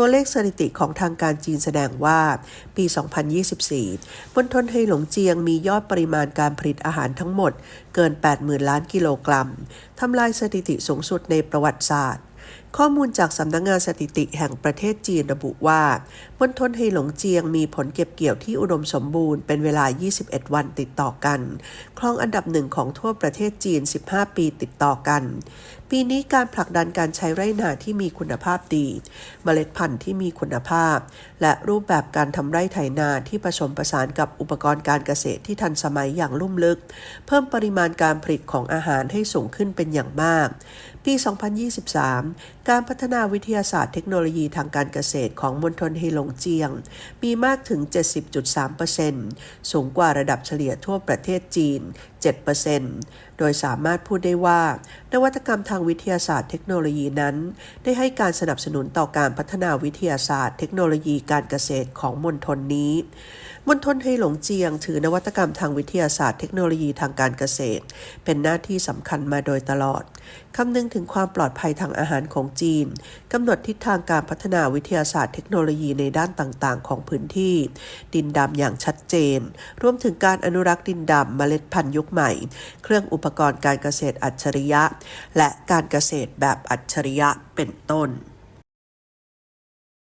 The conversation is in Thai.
ตัวเลขสถิติของทางการจีนแสดงว่าปี 2024 มณฑลเฮยหลงเจียงมียอดปริมาณการผลิตอาหารทั้งหมดเกิน 80,000 ล้านกิโลกรัม ทำลายสถิติสูงสุดในประวัติศาสตร์ข้อมูลจากสำนักงงานสถิติแห่งประเทศจีนระบุว่ามณฑลไฮหลงเจียงมีผลเก็บเกี่ยวที่อุดมสมบูรณ์เป็นเวลา 21 วันติดต่อกัน ครองอันดับหนึ่งของทั่วประเทศจีน 15 ปีติดต่อกัน ปีนี้การผลักดันการใช้ไร่นาที่มีคุณภาพดี เมล็ดพันธุ์ที่มีคุณภาพ และรูปแบบการทำไร่ไถนาที่ผสมผสานกับอุปกรณ์การเกษตรที่ทันสมัยอย่างลุ่มลึก เพิ่มปริมาณการผลิตของอาหารให้สูงขึ้นเป็นอย่างมาก ปี 2023การพัฒนาวิทยาศาสตร์เทคโนโลยีทางการเกษตรของมณฑลเฮหลงเจียง มีมากถึง 70.3%สูงกว่าระดับเฉลี่ยทั่วประเทศจีน 7% โดยสามารถพูดได้ว่า นวัตกรรมทางวิทยาศาสตร์เทคโนโลยีนั้น ได้ให้การสนับสนุนต่อการพัฒนาวิทยาศาสตร์ เทคโนโลยีการเกษตรของมณฑลนี้มณฑลไฮหลงเจียง ถือนวัตกรรมทางวิทยาศาสตร์เทคโนโลยีทางการเกษตร เป็นหน้าที่สำคัญมาโดยตลอดคำนึงถึงความปลอดภัยทางอาหารของจีนกำหนดทิศทางการพัฒนาวิทยาศาสตร์เทคโนโลยีในด้านต่างๆ ของพื้นที่ ดินดำอย่างชัดเจน รวมถึงการอนุรักษ์ดินดำเมล็ดพันธุ์ยุคใหม่ เครื่องอุปปกรณ์การเกษตรอัจฉริยะ และการเกษตรแบบอัจฉริยะเป็นต้น